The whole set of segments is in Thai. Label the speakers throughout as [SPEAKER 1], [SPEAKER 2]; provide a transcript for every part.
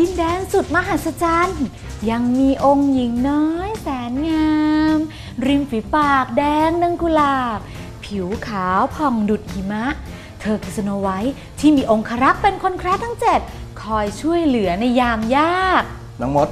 [SPEAKER 1] ดินแดนสุดมหัศจรรย์ ยังมีองค์หญิงน้อยแสนงาม ริมฝีปากแดงดังกุหลาบ ผิวขาวผ่องดุดหิมะ เธอคือสโนไวท์ที่มีองครักษ์เป็นคนแคระทั้งเจ็ดคอยช่วยเหลือในยามยาก
[SPEAKER 2] น้องมด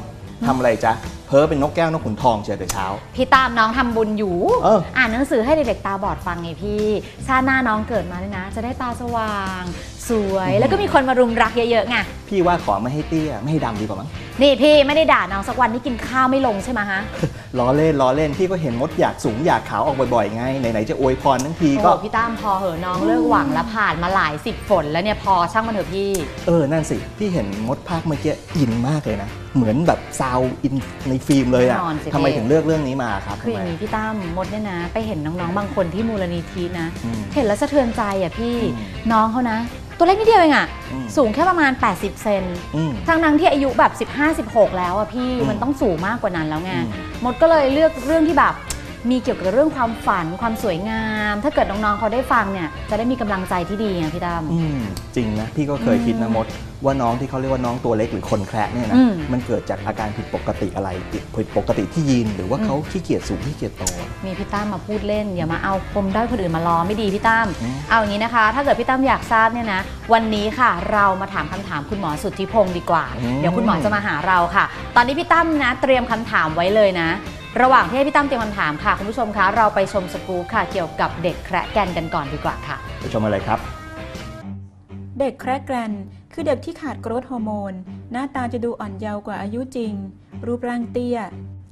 [SPEAKER 2] ทำอะไรจ๊ะ เพ้อเป็นนกแก้วนกขุนทองเชียวแต่เช้า
[SPEAKER 1] พี่ตามน้องทำบุญอยู่
[SPEAKER 2] เออ
[SPEAKER 1] อ่านหนังสือให้เด็กๆตาบอดฟังไงพี่ ชาติหน้าน้องเกิดมาเนี่ยนะ จะได้ตาสว่าง สวยแล้วก็มีคนมารุมรักเยอะๆไง
[SPEAKER 2] พี่ว่าขอไม่ให้เตี้ยไม่ให้ดำดีกว่ามั้ง
[SPEAKER 1] นี่พี่ไม่ได้ด่าน้องสักวันที่กินข้าวไม่ลงใช่ไหมฮะ
[SPEAKER 2] ล้อเล่นล้อเล่นพี่ก็เห็นมดอยากสูงอยากขาวออกบ่อยๆไงไหนๆจะอวยพรทั้งที
[SPEAKER 1] โอ้
[SPEAKER 2] ก็
[SPEAKER 1] พี่ตั้มพอเหอะน้องเลิกหวังแล้วผ่านมาหลายสิบฝนแล้วเนี่ยพอช่างมันเถอะพี่
[SPEAKER 2] เออนั่นสิพี่เห็นมดภาคเมื่อกี้อินมากเลยนะเหมือนแบบซาวอินในฟิล์มเลยอะ
[SPEAKER 1] แน่นอนสิ
[SPEAKER 2] ทำไมถึงเลือกเรื่องนี้มาครับ
[SPEAKER 1] คือ
[SPEAKER 2] ทำ
[SPEAKER 1] อ
[SPEAKER 2] ไม
[SPEAKER 1] ย่างนี้พี่ตั้มมดเนี่ยนะ ไปเห็นน้องๆบางคนที่มูลนิธินะ
[SPEAKER 2] อืม
[SPEAKER 1] เห็นแล้วสะเทือนใจอะพี่
[SPEAKER 2] อืม
[SPEAKER 1] น้องเขานะตัวเล็กนิดเดียวเองอะ
[SPEAKER 2] อืม
[SPEAKER 1] สูงแค่ประมาณ 80 เซน
[SPEAKER 2] อืม
[SPEAKER 1] ทั้งนั้นที่อายุแบบ 15-16 แล้วอะพี่
[SPEAKER 2] อืม
[SPEAKER 1] มันต้องสูงมากกว่านั้นแล้วไง
[SPEAKER 2] อืม
[SPEAKER 1] มดก็เลยเลือกเรื่องที่แบบ มีเกี่ยวกับเรื่องความฝันความสวยงาม ถ้าเกิดน้องๆเขาได้ฟังเนี่ยจะได้มีกำลังใจที่ดีไงพี่ตั้ม
[SPEAKER 2] อืมจริงนะพี่ก็เคยคิดนะมดว่าน้องที่เขาเรียกว่าน้องตัวเล็กหรือคนแคระเนี่ยนะ
[SPEAKER 1] อืม
[SPEAKER 2] มันเกิดจากอาการผิดปกติอะไรผิดปกติที่ยีนหรือว่าเขาขี้เกียจสูงขี้เกียจโต
[SPEAKER 1] มีพี่ตั้มมาพูดเล่นอย่ามาเอาปมด้อยคนอื่นมาล้อไม่ดีพี่ตั้ม
[SPEAKER 2] อืม
[SPEAKER 1] เอาอย่างนี้นะคะ ถ้าเกิดพี่ตั้มอยากทราบเนี่ยนะวันนี้ค่ะ เรามาถามคำถามคุณหมอสุทธิพงศ์ดีกว่า เดี๋ยวคุณหมอจะมาหาเราค่ะ ตอนนี้พี่ตั้มนะ เตรียมคำถามไว้เลยนะ ระหว่างที่ให้พี่ตั้มเตรียมคำถามค่ะ คุณผู้ชมคะ เราไปชมสกู๊ปค่ะ เกี่ยวกับเด็กแคระแกนกันก่อนดีกว่าค่ะ
[SPEAKER 2] ไปชมอะไรครับ
[SPEAKER 3] เด็กแคระแกรนคือเด็กที่ขาดโกรทฮอร์โมน หน้าตาจะดูอ่อนเยาว์กว่าอายุจริง รูปร่างเตี้ย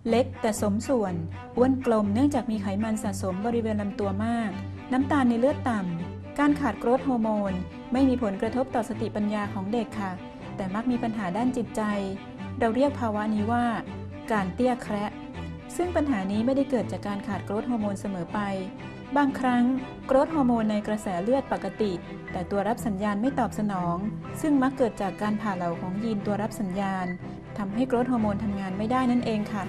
[SPEAKER 3] เล็กแต่สมส่วน อ้วนกลมเนื่องจากมีไขมันสะสมบริเวณลำตัวมาก น้ำตาลในเลือดต่ำ การขาดโกรทฮอร์โมน ไม่มีผลกระทบต่อสติปัญญาของเด็กค่ะ แต่มักมีปัญหาด้านจิตใจ เราเรียกภาวะนี้ว่า การเตี้ยแคระ ซึ่งปัญหานี้ไม่ได้เกิดจากการขาดโกรทฮอร์โมนเสมอไป บางครั้งโกรทฮอร์โมนในกระแสเลือดปกติ แต่ตัวรับสัญญาณไม่ตอบสนอง ซึ่งมักเกิดจากการผ่าเหลาของยีนตัวรับสัญญาณทำให้โกรทฮอร์โมนทำงานไม่ได้นั่นเองค่ะ